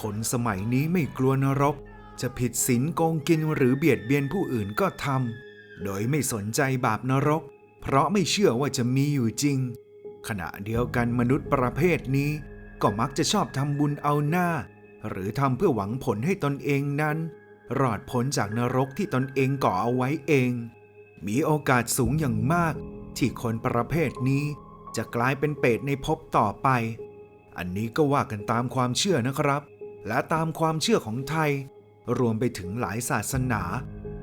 คนสมัยนี้ไม่กลัวนรก จะผิดศีลโกงกินหรือเบียดเบียนผู้อื่นก็ทำโดยไม่สนใจบาปนรก เพราะไม่เชื่อว่าจะมีอยู่จริง ขณะเดียวกันมนุษย์ประเภทนี้ ก็มักจะชอบทำบุญเอาหน้า หรือทำเพื่อหวังผลให้ตนเองนั้น รอดพ้นจากนรกที่ตนเองก่อเอาไว้เอง มีโอกาสสูงอย่างมาก ที่คนประเภทนี้จะกลายเป็นเปรตในภพต่อไป อันนี้ก็ว่ากันตามความเชื่อนะครับ และตามความเชื่อของไทย รวมไปถึงหลายศาสนา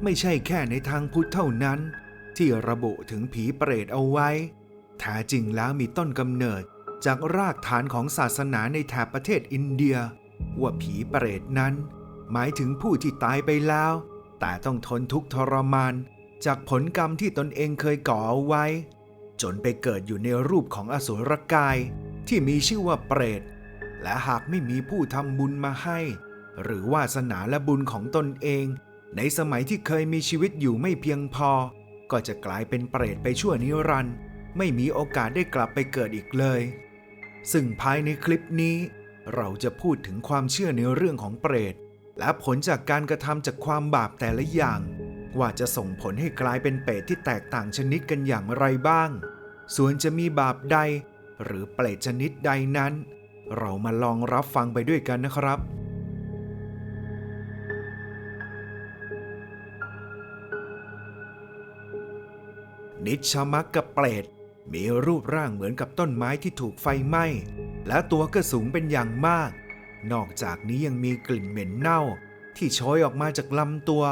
ไม่ใช่แค่ในทางพุทธเท่านั้น ที่ระบุถึงผีเปรตเอาไว้แท้จริงแล้วมีต้นกำเนิดจากรากฐานของศาสนาในแถบประเทศอินเดีย ว่าผีเปรตนั้น หมายถึงผู้ที่ตายไปแล้ว แต่ต้องทนทุกข์ทรมาน จากผลกรรมที่ตนเองเคยก่อเอาไว้ จนไปเกิดอยู่ในรูปของอสุรกาย ที่มีชื่อว่าเปรต และหากไม่มีผู้ทำบุญมาให้ หรือวาสนาและบุญของตนเอง ในสมัยที่เคยมีชีวิตอยู่ไม่เพียงพอ ก็จะกลายเป็นเปรตไปชั่วนิรันดร์ไม่มีโอกาสได้กลับไปเกิดอีกเลย ซึ่งภายในคลิปนี้ เราจะพูดถึงความเชื่อในเรื่องของเปรต และผลจากการกระทำจากความบาปแต่ละอย่าง ว่าจะส่งผลให้กลายเป็นเปรตที่แตกต่างชนิดกันอย่างไรบ้าง ส่วนจะมีบาปใด หรือเปรตชนิดใดนั้น เรามาลองรับฟังไปด้วยกันนะครับนิชมักกับเปรตมีรูปร่างเหมือนกับต้นไม้ที่ถูกไฟไหม้ และตัวก็สูงเป็นอย่างมาก นอกจากนี้ยังมีกลิ่นเหม็นเน่า ที่โชยออกมาจากลำตัว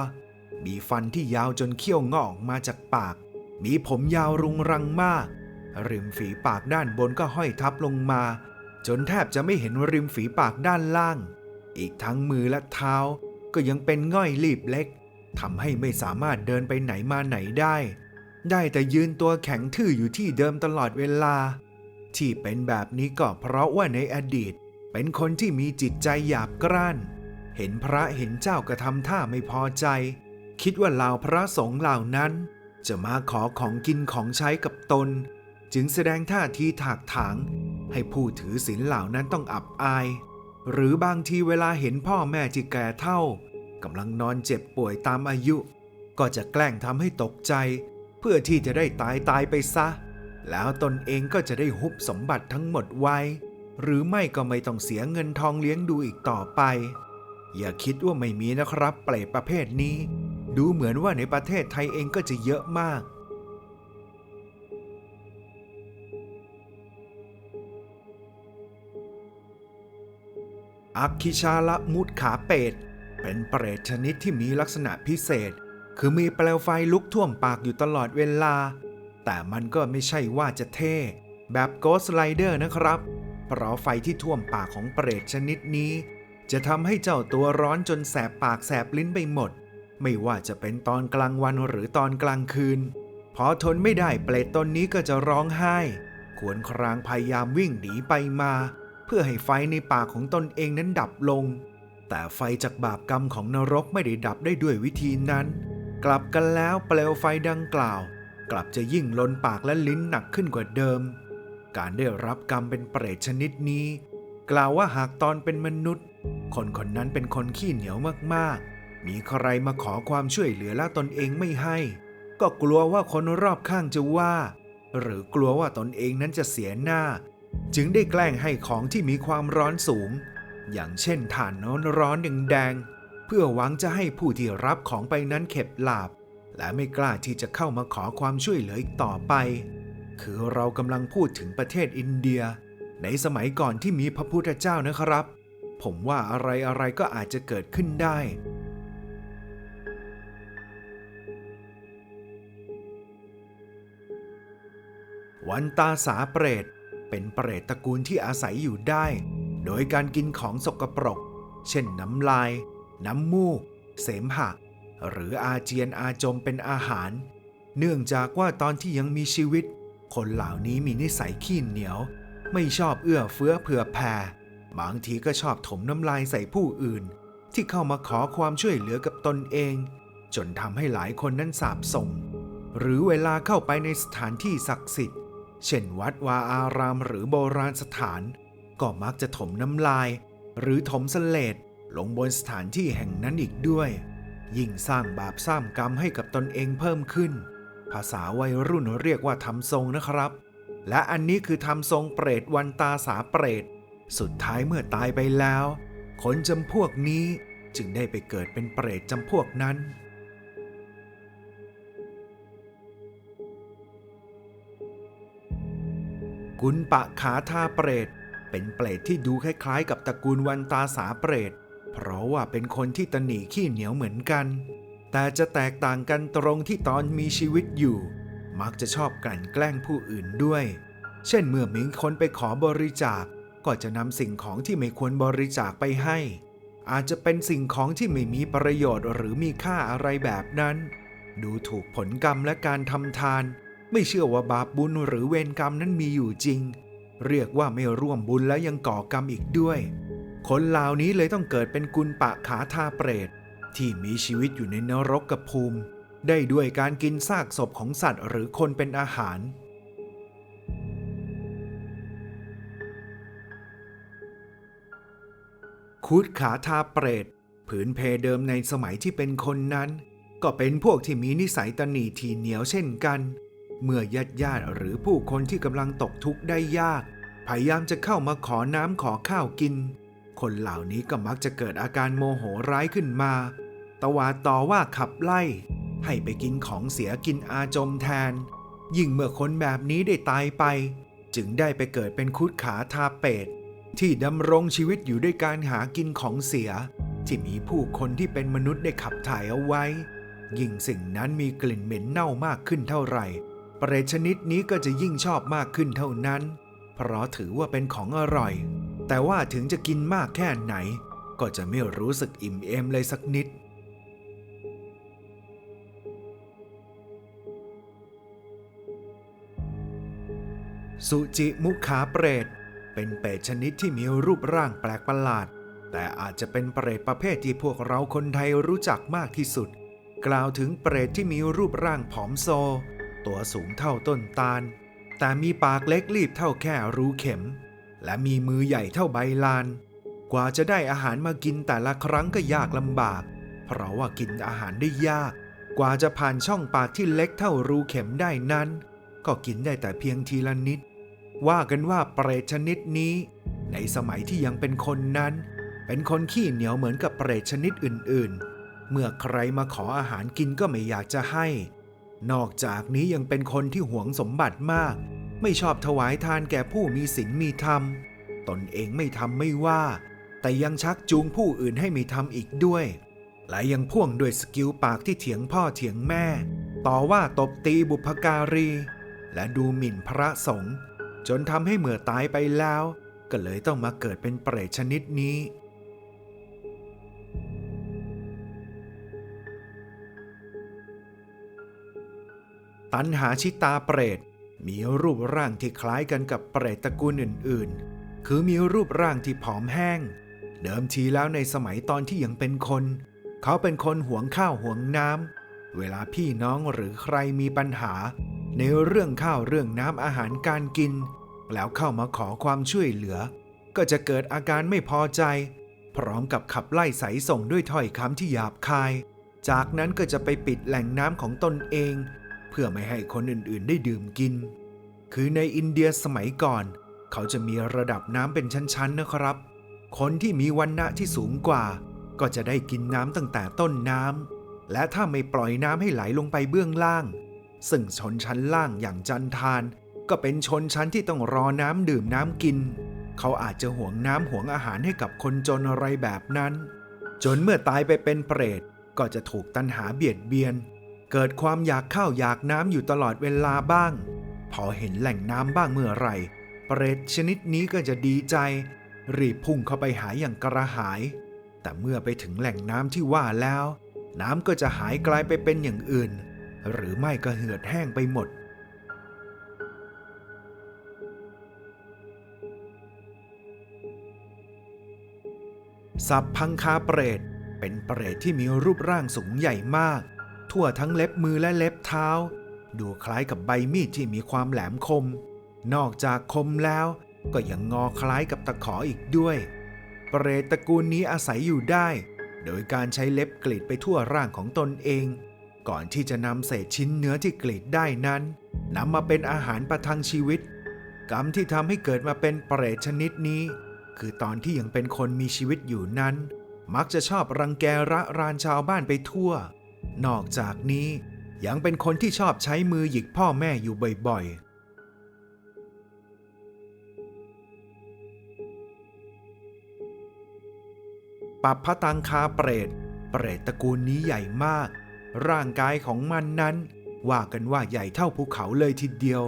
มีฟันที่ยาวจนเขี้ยวงอออกมาจากปาก มีผมยาวรุงรังมาก ริมฝีปากด้านบนก็ห้อยทับลงมา จนแทบจะไม่เห็นริมฝีปากด้านล่าง อีกทั้งมือและเท้าก็ยังเป็นง่อยลีบเล็กทำให้ไม่สามารถเดินไปไหนมาไหนได้ ได้แต่ยืนตัวแข็งทื่ออยู่ที่เดิมตลอดเวลา ที่เป็นแบบนี้ก็เพราะว่าในอดีต เป็นคนที่มีจิตใจหยาบกร้าน เห็นพระเห็นเจ้ากระทำท่าไม่พอใจ คิดว่าเหล่าพระสงฆ์เหล่านั้น จะมาขอของกินของใช้กับตน จึงแสดงท่าทีถากถาง ให้ผู้ถือศีลเหล่านั้นต้องอับอาย หรือบางทีเวลาเห็นพ่อแม่ที่แก่เท่ากำลังนอนเจ็บป่วยตามอายุ ก็จะแกล้งทำให้ตกใจ เพื่อที่จะได้ตายตายไปซะ แล้วตนเองก็จะได้หุบสมบัติทั้งหมดไว้ หรือไม่ก็ไม่ต้องเสียเงินทองเลี้ยงดูอีกต่อไป อย่าคิดว่าไม่มีนะครับเปรตประเภทนี้ ดูเหมือนว่าในประเทศไทยเองก็จะเยอะมาก อักคิชาละมุดขาเป็ด เป็นเปรตชนิดที่มีลักษณะพิเศษ คือมีเปลวไฟลุกท่วมปากอยู่ตลอดเวลา แต่มันก็ไม่ใช่ว่าจะเท่ แบบโกสไลเดอร์นะครับ เพราะไฟที่ท่วมปากของเปรตชนิดนี้ จะทำให้เจ้าตัวร้อนจนแสบปากแสบลิ้นไปหมด ไม่ว่าจะเป็นตอนกลางวันหรือตอนกลางคืน พอทนไม่ได้เปรตตนนี้ก็จะร้องไห้ ขวนครางพยายามวิ่งหนีไปมา เพื่อให้ไฟในปากของตนเองนั้นดับลง แต่ไฟจากบาปกรรมของนรกไม่ได้ดับได้ด้วยวิธีนั้น กลับกันแล้วเปลวไฟดังกล่าว กลับจะยิ่งล้นปากและลิ้นหนักขึ้นกว่าเดิม การได้รับกรรมเป็นเปรตชนิดนี้ กล่าวว่าหากตอนเป็นมนุษย์ คนคนนั้นเป็นคนขี้เหนียวมากๆ มีใครมาขอความช่วยเหลือแล้วตนเองไม่ให้ ก็กลัวว่าคนรอบข้างจะว่าหรือกลัวว่าตนเองนั้นจะเสียหน้า จึงได้แกล้งให้ของที่มีความร้อนสูง อย่างเช่นถ่านน้อนร้อนแดงๆเพื่อหวังจะให้ผู้ที่รับของไปนั้นเข็บหลาบ และไม่กล้าที่จะเข้ามาขอความช่วยเหลืออีกต่อไป คือเรากำลังพูดถึงประเทศอินเดีย ในสมัยก่อนที่มีพระพุทธเจ้านะครับ ผมว่าอะไรอะไรก็อาจจะเกิดขึ้นได้วันตาสาเปรต เป็นเปรตตระกูลที่อาศัยอยู่ได้ โดยการกินของสกปรก เช่นน้ำลาย น้ำมูก เสมหะ หรืออาเจียนอาจมเป็นอาหาร เนื่องจากว่าตอนที่ยังมีชีวิต คนเหล่านี้มีนิสัยขี้เหนียว ไม่ชอบเอื้อเฟื้อเผื่อแผ่ บางทีก็ชอบถมน้ำลายใส่ผู้อื่น ที่เข้ามาขอความช่วยเหลือกับตนเอง จนทำให้หลายคนนั้นสาบส่งหรือเวลาเข้าไปในสถานที่ศักดิ์สิทธิ์ เช่นวัดวาอารามหรือโบราณสถาน ก็มักจะถมน้ำลาย หรือถมสเลดลงบนสถานที่แห่งนั้นอีกด้วย ยิ่งสร้างบาปสร้างกรรมให้กับตนเองเพิ่มขึ้น ภาษาวัยรุ่นเรียกว่าทำทรงนะครับ และอันนี้คือทำทรงเปรตวันตาสาเปรต สุดท้ายเมื่อตายไปแล้ว คนจำพวกนี้จึงได้ไปเกิดเป็นเปรตจำพวกนั้น กุนปะขาทาเปรต เป็นเปรตที่ดูคล้ายๆ กับตระกูลวันตาสาเปรต เพราะว่าเป็นคนที่ตนีขี้เหนียวเหมือนกัน แต่จะแตกต่างกันตรงที่ตอนมีชีวิตอยู่ มักจะชอบกลั่นแกล้งผู้อื่นด้วย เช่นเมื่อมีคนไปขอบริจาค ก็จะนำสิ่งของที่ไม่ควรบริจาคไปให้ อาจจะเป็นสิ่งของที่ไม่มีประโยชน์หรือมีค่าอะไรแบบนั้น ดูถูกผลกรรมและการทำทาน ไม่เชื่อว่าบาปบุญหรือเวรกรรมนั้นมีอยู่จริง เรียกว่าไม่ร่วมบุญและยังก่อกรรมอีกด้วย คนเหล่านี้เลยต้องเกิดเป็นกุลปะขาทาเปรต ที่มีชีวิตอยู่ในนรกกับภูมิ ได้ด้วยการกินซากศพของสัตว์หรือคนเป็นอาหาร คูดขาทาเปรต ผืนเพเดิมในสมัยที่เป็นคนนั้น ก็เป็นพวกที่มีนิสัยตนีทีเหนียวเช่นกัน เมื่อญาติญาติหรือผู้คนที่กำลังตกทุกข์ได้ยาก พยายามจะเข้ามาขอน้ำขอข้าวกิน คนเหล่านี้ก็มักจะเกิดอาการโมโหร้ายขึ้นมา ตวาดต่อว่าขับไล่ ให้ไปกินของเสียกินอาจมแทน ยิ่งเมื่อคนแบบนี้ได้ตายไป จึงได้ไปเกิดเป็นคุดขาทาเป็ดที่ดำรงชีวิตอยู่ด้วยการหากินของเสีย ที่มีผู้คนที่เป็นมนุษย์ได้ขับถ่ายเอาไว้ ยิ่งสิ่งนั้นมีกลิ่นเหม็นเน่ามากขึ้นเท่าไหร่ เปรตชนิดนี้ก็จะยิ่งชอบมากขึ้นเท่านั้น เพราะถือว่าเป็นของอร่อย แต่ว่าถึงจะกินมากแค่ไหน ก็จะไม่รู้สึกอิ่มเอมเลยสักนิด สุจิมุขาเปรต เป็นเปรตชนิดที่มีรูปร่างแปลกประหลาด แต่อาจจะเป็นเปรตประเภทที่พวกเราคนไทยรู้จักมากที่สุด กล่าวถึงเปรตที่มีรูปร่างผอมโซ ตัวสูงเท่าต้นตาล แต่มีปากเล็กรีบเท่าแค่รูเข็ม และมีมือใหญ่เท่าใบลาน กว่าจะได้อาหารมากินแต่ละครั้งก็ยากลำบาก เพราะว่ากินอาหารได้ยาก กว่าจะผ่านช่องปากที่เล็กเท่ารูเข็มได้นั้น ก็กินได้แต่เพียงทีละนิด ว่ากันว่าเปรตชนิดนี้ ในสมัยที่ยังเป็นคนนั้น เป็นคนขี้เหนียวเหมือนกับเปรตชนิดอื่น ๆ เมื่อใครมาขออาหารกินก็ไม่อยากจะให้ นอกจากนี้ยังเป็นคนที่หวงสมบัติมาก ไม่ชอบถวายทานแก่ผู้มีศีลมีธรรม ตนเองไม่ทำไม่ว่า แต่ยังชักจูงผู้อื่นให้ไม่ทำอีกด้วย และยังพ่วงด้วยสกิลปากที่เถียงพ่อเถียงแม่ ต่อว่าตบตีบุพการี และดูหมิ่นพระสงฆ์จนทำให้เมื่อตายไปแล้ว ก็เลยต้องมาเกิดเป็นเปรตชนิดนี้ ตันหาชิตาเปรต มีรูปร่างที่คล้ายกันกับเปรตตระกูลอื่นๆ คือมีรูปร่างที่ผอมแห้ง เดิมทีแล้วในสมัยตอนที่ยังเป็นคน เขาเป็นคนหวงข้าวหวงน้ำ เวลาพี่น้องหรือใครมีปัญหา ในเรื่องข้าวเรื่องน้ำอาหารการกิน แล้วเข้ามาขอความช่วยเหลือ ก็จะเกิดอาการไม่พอใจ พร้อมกับขับไล่ใสส่งด้วยถ้อยคำที่หยาบคาย จากนั้นก็จะไปปิดแหล่งน้ำของตนเอง เพื่อไม่ให้คนอื่นๆ ได้ดื่มกิน คือในอินเดียสมัยก่อน เขาจะมีระดับน้ำเป็นชั้นๆนะครับ คนที่มีวันณะที่สูงกว่า ก็จะได้กินน้ำตั้งแต่ต้นน้ำ และถ้าไม่ปล่อยน้ำให้ไหลลงไปเบื้องล่าง ซึ่งชนชั้นล่างอย่างจันทาน ก็เป็นชนชั้นที่ต้องรอน้ำดื่มน้ำกิน เขาอาจจะห่วงน้ำห่วงอาหารให้กับคนจนอะไรแบบนั้น จนเมื่อตายไปเป็นเปรตก็จะถูกตันหาเบียดเบียน เกิดความอยากข้าวอยากน้ำอยู่ตลอดเวลาบ้าง พอเห็นแหล่งน้ำบ้างเมื่อไหร่ เปรตชนิดนี้ก็จะดีใจ รีบพุ่งเข้าไปหาอย่างกระหาย แต่เมื่อไปถึงแหล่งน้ำที่ว่าแล้ว น้ำก็จะหายกลายไปเป็นอย่างอื่น หรือไม่ก็เหือดแห้งไปหมดสับพังคาเปรต เป็นเปรตที่มีรูปร่างสูงใหญ่มาก ทั่วทั้งเล็บมือและเล็บเท้า ดูคล้ายกับใบมีดที่มีความแหลมคม นอกจากคมแล้ว ก็ยังงอคล้ายกับตะขออีกด้วย เปรตตระกูลนี้อาศัยอยู่ได้ โดยการใช้เล็บกรีดไปทั่วร่างของตนเอง ก่อนที่จะนำเศษชิ้นเนื้อที่กรีดได้นั้นนำมาเป็นอาหารประทังชีวิต กรรมที่ทำให้เกิดมาเป็นเปรตชนิดนี้ คือตอนที่ยังเป็นคนมีชีวิตอยู่นั้น มักจะชอบรังแกระรานชาวบ้านไปทั่ว นอกจากนี้ยังเป็นคนที่ชอบใช้มือหยิกพ่อแม่อยู่บ่อยๆปับพตังคาเปรต เปรตตระกูลนี้ใหญ่มาก ร่างกายของมันนั้น ว่ากันว่าใหญ่เท่าภูเขาเลยทีเดียว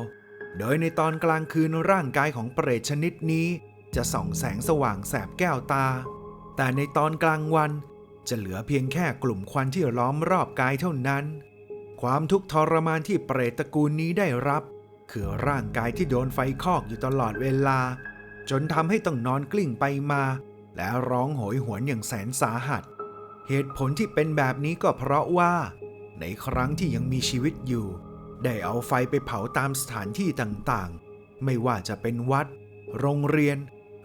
โดยในตอนกลางคืนร่างกายของเปรตชนิดนี้ จะส่องแสงสว่างแสบแก้วตา แต่ในตอนกลางวัน จะเหลือเพียงแค่กลุ่มควันที่ล้อมรอบกายเท่านั้น ความทุกข์ทรมานที่เปรตตระกูลนี้ได้รับ คือร่างกายที่โดนไฟคอกอยู่ตลอดเวลา จนทำให้ต้องนอนกลิ้งไปมา และร้องโหยหวนอย่างแสนสาหัส เหตุผลที่เป็นแบบนี้ก็เพราะว่า ในครั้งที่ยังมีชีวิตอยู่ ได้เอาไฟไปเผาตามสถานที่ต่างๆ ไม่ว่าจะเป็นวัด โรงเรียน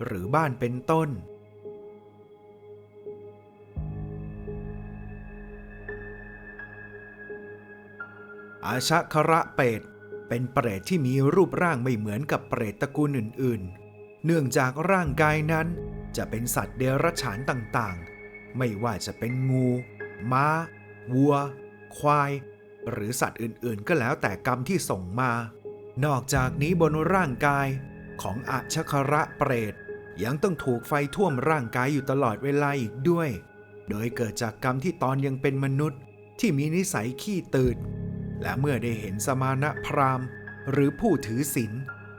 หรือบ้านเป็นต้น อาชะคระเปรตเป็นเปรตที่มีรูปร่างไม่เหมือนกับเปรตตระกูลอื่น ๆ เนื่องจากร่างกายนั้นจะเป็นสัตว์เดรัจฉานต่างๆ ไม่ว่าจะเป็นงู ม้า วัว ควาย หรือสัตว์อื่น ๆ ก็แล้วแต่กรรมที่ส่งมา นอกจากนี้บนร่างกายของอาชคระเปรตยังต้องถูกไฟท่วมร่างกายอยู่ตลอดเวลาอีกด้วย โดยเกิดจากกรรมที่ตอนยังเป็นมนุษย์ที่มีนิสัยขี้ตื่น และเมื่อได้เห็นสมาณพราหมณ์ หรือผู้ถือศีล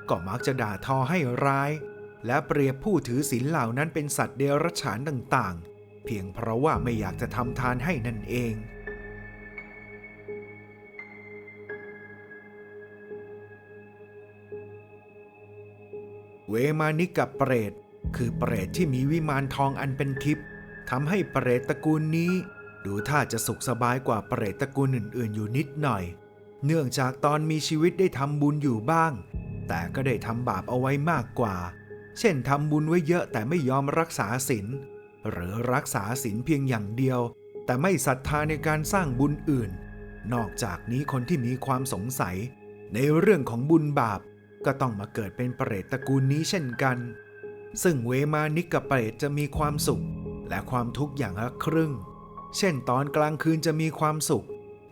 ก็มักจะด่าทอให้ร้าย และเปรียบผู้ถือศีลเหล่านั้นเป็นสัตว์เดรัจฉานต่างๆ เพียงเพราะว่าไม่อยากจะทำทานให้นั่นเอง เวมานิกับเปรต คือเปรตที่มีวิมานทองอันเป็นทิพย์ทำให้เปรตตระกูลนี้ ดูท่าจะสุขสบายกว่าเปรตตระกูลอื่น ๆ อยู่นิดหน่อย เนื่องจากตอนมีชีวิตได้ทำบุญอยู่บ้าง แต่ก็ได้ทำบาปเอาไว้มากกว่า เช่นทำบุญไว้เยอะแต่ไม่ยอมรักษาศีลหรือรักษาศีลเพียงอย่างเดียว แต่ไม่ศรัทธาในการสร้างบุญอื่น นอกจากนี้คนที่มีความสงสัย ในเรื่องของบุญบาปก็ต้องมาเกิดเป็นเปรตตระกูลนี้เช่นกัน ซึ่งเวมานิกกับเปรตจะมีความสุข และความทุกข์อย่างละครึ่ง เช่นตอนกลางคืนจะมีความสุข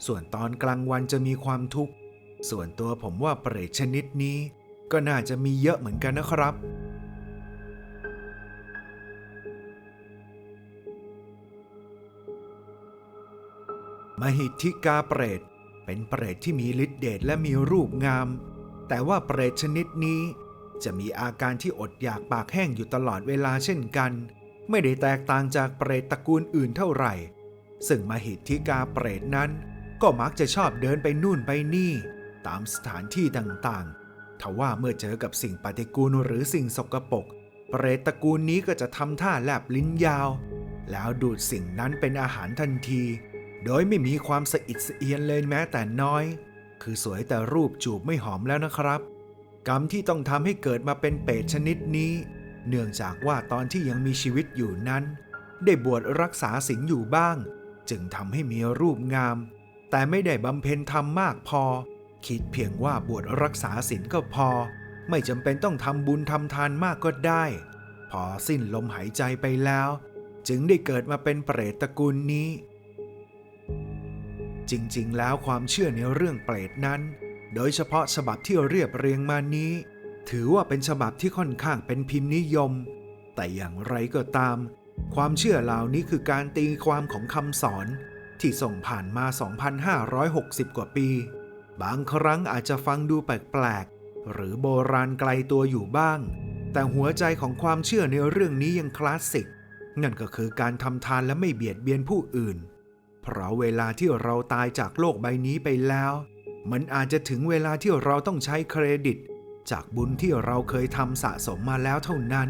ส่วนตอนกลางวันจะมีความทุกข์ ส่วนตัวผมว่าเปรตชนิดนี้ ก็น่าจะมีเยอะเหมือนกันนะครับ มหิทธิกาเปรต เป็นเปรตที่มีฤทธิเดชและมีรูปงาม แต่ว่าเปรตชนิดนี้ จะมีอาการที่อดอยากปากแห้งอยู่ตลอดเวลาเช่นกัน ไม่ได้แตกต่างจากเปรตตระกูลอื่นเท่าไหร่ ซึ่งมหิทธิกาเปรตนั้น ก็มักจะชอบเดินไปนู่นไปนี่ ตามสถานที่ต่างๆทว่าเมื่อเจอกับสิ่งปฏิกูลหรือสิ่งสกปรกเปรตตระกูลนี้ก็จะทำท่าแลบลิ้นยาว แล้วดูดสิ่งนั้นเป็นอาหารทันที โดยไม่มีความสะอิดสะเอียนเลยแม้แต่น้อย คือสวยแต่รูปจูบไม่หอมแล้วนะครับ กรรมที่ต้องทำให้เกิดมาเป็นเปรตชนิดนี้ เนื่องจากว่าตอนที่ยังมีชีวิตอยู่นั้น ได้บวชรักษาศีลอยู่บ้าง จึงทำให้มีรูปงาม แต่ไม่ได้บำเพ็ญธรรมมากพอ คิดเพียงว่าบวชรักษาศีลก็พอ ไม่จำเป็นต้องทำบุญทำทานมากก็ได้ พอสิ้นลมหายใจไปแล้ว จึงได้เกิดมาเป็นเปรตตระกูลนี้ จริงๆ แล้วความเชื่อในเรื่องเปรตนั้น โดยเฉพาะฉบับที่เรียบเรียงมานี้ ถือว่าเป็นฉบับที่ค่อนข้างเป็นพิมพ์นิยม แต่อย่างไรก็ตาม ความเชื่อเหล่านี้คือการตีความของคำสอนที่ส่งผ่านมา 2,560 กว่าปี บางครั้งอาจจะฟังดูแปลกๆ หรือโบราณไกลตัวอยู่บ้าง แต่หัวใจของความเชื่อในเรื่องนี้ยังคลาสสิก นั่นก็คือการทำทานและไม่เบียดเบียนผู้อื่น เพราะเวลาที่เราตายจากโลกใบนี้ไปแล้ว มันอาจจะถึงเวลาที่เราต้องใช้เครดิต จากบุญที่เราเคยทำสะสมมาแล้วเท่านั้น